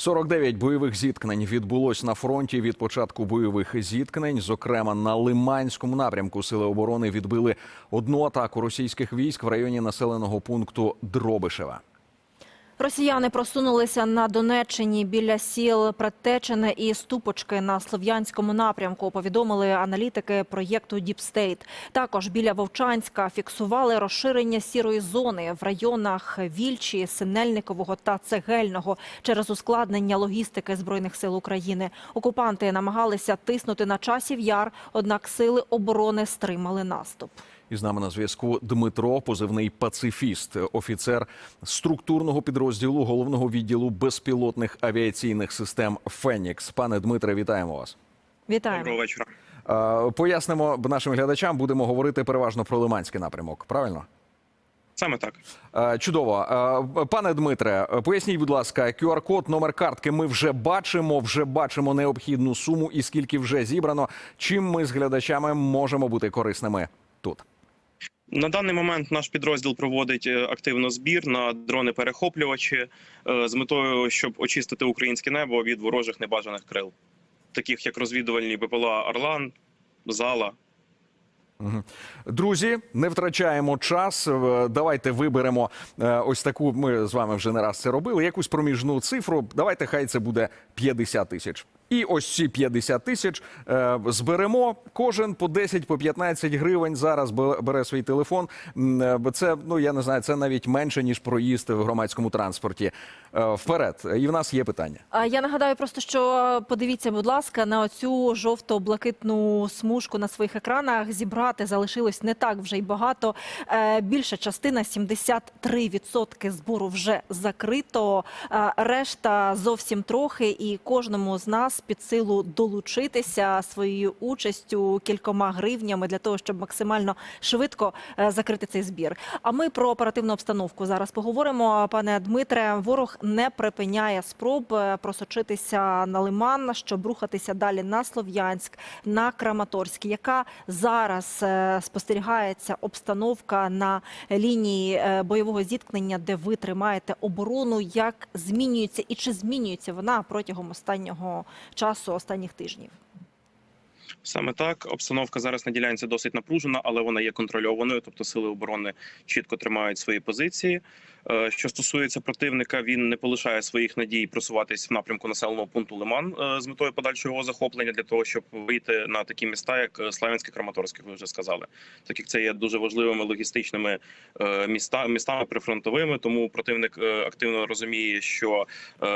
49 бойових зіткнень відбулось на фронті від початку бойових зіткнень. Зокрема, на Лиманському напрямку сили оборони відбили одну атаку російських військ в районі населеного пункту Дробишева. Росіяни просунулися на Донеччині біля сіл Предтечене і Ступочки на Слов'янському напрямку. Повідомили аналітики проєкту Діпстейт. Також біля Вовчанська фіксували розширення сірої зони в районах Вільчі, Синельникового та Цегельного через ускладнення логістики збройних сил України. Окупанти намагалися тиснути на часів яр, однак сили оборони стримали наступ. І з нами на зв'язку Дмитро, позивний пацифіст, офіцер структурного підрозділу головного відділу безпілотних авіаційних систем Фенікс. Пане Дмитре, вітаємо вас. Вітаємо. Доброго вечора. Пояснимо нашим глядачам. Будемо говорити переважно про Лиманський напрямок. Правильно? Саме так. Чудово, пане Дмитре, поясніть, будь ласка, QR-код, номер картки. Ми вже бачимо, вже бачимо необхідну суму і скільки вже зібрано. Чим ми з глядачами можемо бути корисними тут? На даний момент наш підрозділ проводить е, активно збір на дрони-перехоплювачі е, з метою, щоб очистити українське небо від ворожих небажаних крил, таких як розвідувальні БПЛА Орлан, Зала. Друзі, не втрачаємо час. Е, Давайте виберемо ось таку. Ми з вами вже не раз це робили. Якусь проміжну цифру. Давайте, хай це буде 50 тисяч. І ось ці 50 тисяч е, зберемо. Кожен по 10, по 15 гривень. Зараз бе- бере свій телефон. Е, Це ну я не знаю, це навіть менше ніж проїзд в громадському транспорті. Е, Вперед, і в нас є питання. Я нагадаю просто, що подивіться, будь ласка, на оцю жовто-блакитну смужку на своїх екранах. Зібрати залишилось не так вже й багато. Е, Більша частина 73% збору вже закрито. Е, Решта зовсім трохи, і кожному з нас під силу долучитися своєю участю кількома гривнями для того, щоб максимально швидко е, закрити цей збір. А ми про оперативну обстановку зараз поговоримо. Пане Дмитре, ворог не припиняє спроб е, просочитися на лиман, щоб рухатися далі на Слов'янськ, на Краматорськ. Яка зараз е, спостерігається обстановка на лінії бойового зіткнення, де ви тримаєте оборону? Як змінюється і чи змінюється вона протягом останнього часу, останніх тижнів? Саме так обстановка зараз на ділянці досить напружена, але вона є контрольованою. Тобто сили оборони чітко тримають свої позиції. Е, Що стосується противника, він не полишає своїх надій просуватись в напрямку населеного пункту Лиман е, з метою подальшого захоплення для того, щоб вийти на такі міста, як е, Славянське, Краматорськ, як ви вже сказали, так як це є дуже важливими логістичними міста містами прифронтовими. Тому противник активно розуміє, що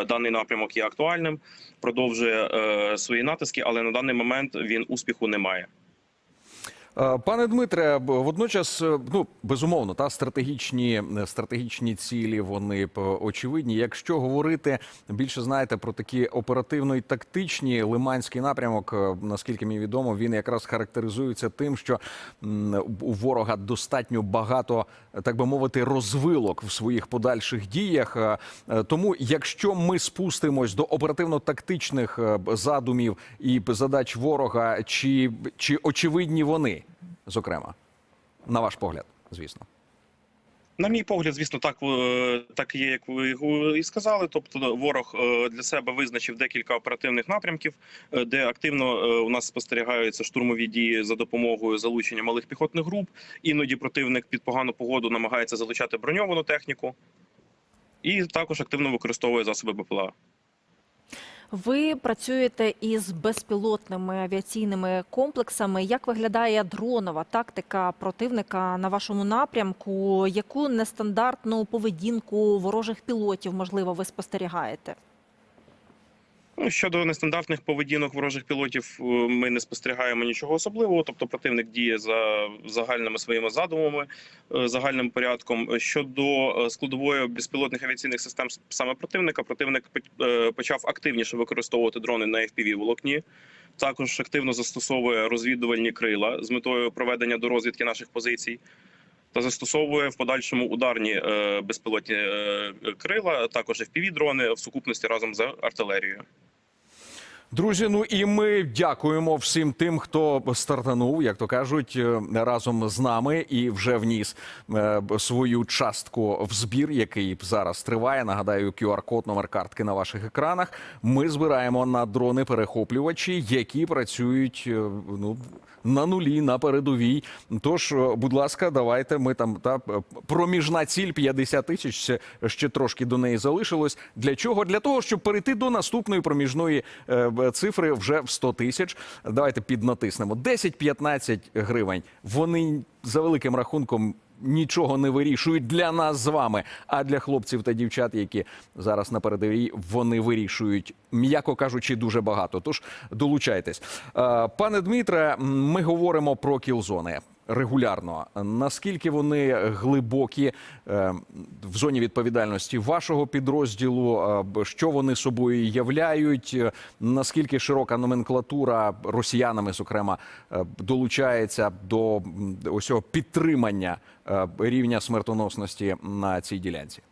даний напрямок є актуальним, продовжує свої натиски, але на даний момент він успіху не має. Е, Пане Дмитре, водночас, е, ну безумовно, та стратегічні стратегічні цілі вони очевидні. Якщо говорити більше знаєте про такі оперативно і тактичні лиманський напрямок, е, наскільки мені відомо, він якраз характеризується тим, що у ворога достатньо багато, так би мовити, розвилок в своїх подальших діях. Е, е, Тому, якщо ми спустимось до оперативно-тактичних е, задумів і задач ворога, чи, чи очевидні вони? Зокрема, на ваш погляд, звісно. На мій погляд, звісно, так е, так є, як ви і сказали. Тобто, ворог е, для себе визначив декілька оперативних напрямків, е, де активно у нас спостерігаються штурмові дії за допомогою залучення малих піхотних груп. Іноді противник під погану погоду намагається залучати броньовану техніку, і також активно використовує засоби БПЛА. Ви працюєте із безпілотними авіаційними комплексами. Як виглядає дронова тактика противника на вашому напрямку? Яку нестандартну поведінку ворожих пілотів можливо ви спостерігаєте? Ну, щодо нестандартних поведінок ворожих пілотів, е, ми не спостерігаємо нічого особливого. Тобто, противник діє за загальними своїми задумами, е, загальним порядком. Щодо е, складової безпілотних авіаційних систем саме противника, противник почав активніше використовувати дрони на fpv волокні. Також активно застосовує розвідувальні крила з метою проведення до розвідки наших позицій. Та застосовує в подальшому ударні е, безпілотні е, крила, також fpv дрони в сукупності разом з артилерією. Друзі, ну і ми дякуємо всім тим, хто стартанув, як то кажуть, е, разом з нами і вже вніс е, свою частку в збір, який зараз триває. Нагадаю, QR-код, номер картки на ваших екранах. Ми збираємо на дрони перехоплювачі, які працюють е, ну на нулі, на передовій. Тож, будь ласка, давайте ми там та проміжна ціль 50 тисяч. Ще, трошки до неї залишилось. Для чого? Для того, щоб перейти до наступної проміжної цифри вже в 100 тисяч. Давайте піднатиснемо 10-15 гривень. Вони за великим рахунком. Нічого не вирішують для нас з вами, а для хлопців та дівчат, які зараз на передовій, вони вирішують, м'яко кажучи, дуже багато. Тож долучайтесь, Е, пане Дмитре. Ми говоримо про кілзони регулярно. Наскільки вони глибокі е, в зоні відповідальності вашого підрозділу? е, Що вони собою являють? е, Наскільки широка номенклатура росіянами, зокрема, долучається до ось цього підтримання рівня смертоносності на цій ділянці?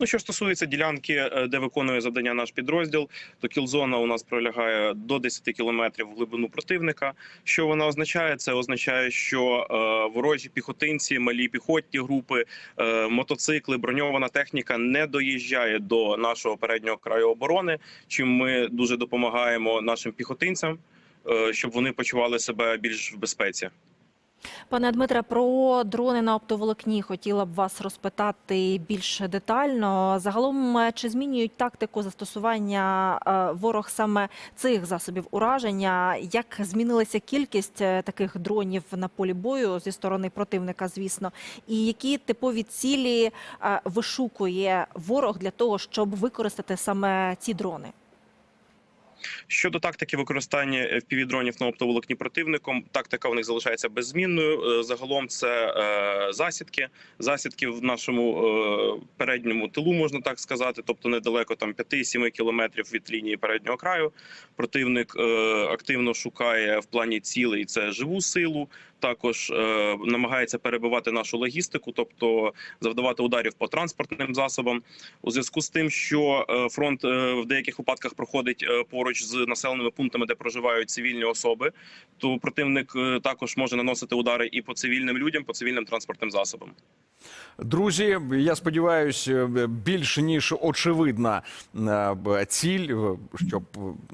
Ну, що стосується ділянки, е, де виконує завдання наш підрозділ, то кілзона у нас пролягає до 10 кілометрів в глибину противника. Що вона означає? Це означає, що е, ворожі піхотинці, малі піхотні групи, е, мотоцикли, броньована техніка не доїжджає до нашого переднього краю оборони. Чим ми дуже допомагаємо нашим піхотинцям, е, щоб вони почували себе більш в безпеці. Пане Дмитре, про дрони на оптоволокні хотіла б вас розпитати більш детально. Загалом, е, чи змінюють тактику застосування е, ворог саме цих засобів ураження? Як змінилася кількість е, таких дронів на полі бою зі сторони противника, звісно, і які типові цілі вишукує ворог для того, щоб використати саме ці дрони? Щодо тактики використання FPV-дронів на оптоволокні противником, тактика у них залишається беззмінною. Е, Загалом це е, засідки. Засідки в нашому е, передньому тилу, можна так сказати, тобто недалеко там 5-7 кілометрів від лінії переднього краю. Противник е, активно шукає в плані цілей це живу силу. Також е, намагається перебивати нашу логістику, тобто завдавати ударів по транспортним засобам. У зв'язку з тим, що е, фронт е, в деяких випадках проходить е, поруч з населеними пунктами, де проживають цивільні особи, то противник е, також може наносити удари і по цивільним людям, по цивільним транспортним засобам. Друзі, я сподіваюся, більш ніж очевидна е, ціль, е, щоб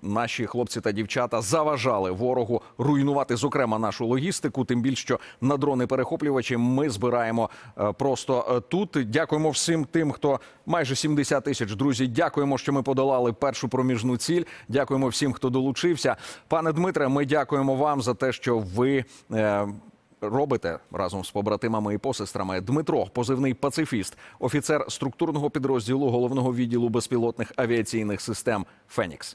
наші хлопці та дівчата заважали ворогу руйнувати, зокрема, нашу логістику. Тим більше, що на дрони перехоплювачі ми збираємо е, просто е, тут. Дякуємо всім тим, хто майже 70 тисяч. Друзі, дякуємо, що ми подолали першу проміжну ціль. Дякуємо всім, хто долучився. Пане Дмитре, ми дякуємо вам за те, що ви. Робите разом з побратимами і посестрами. Дмитро, позивний пацифіст, офіцер структурного підрозділу головного відділу безпілотних авіаційних систем Фенікс.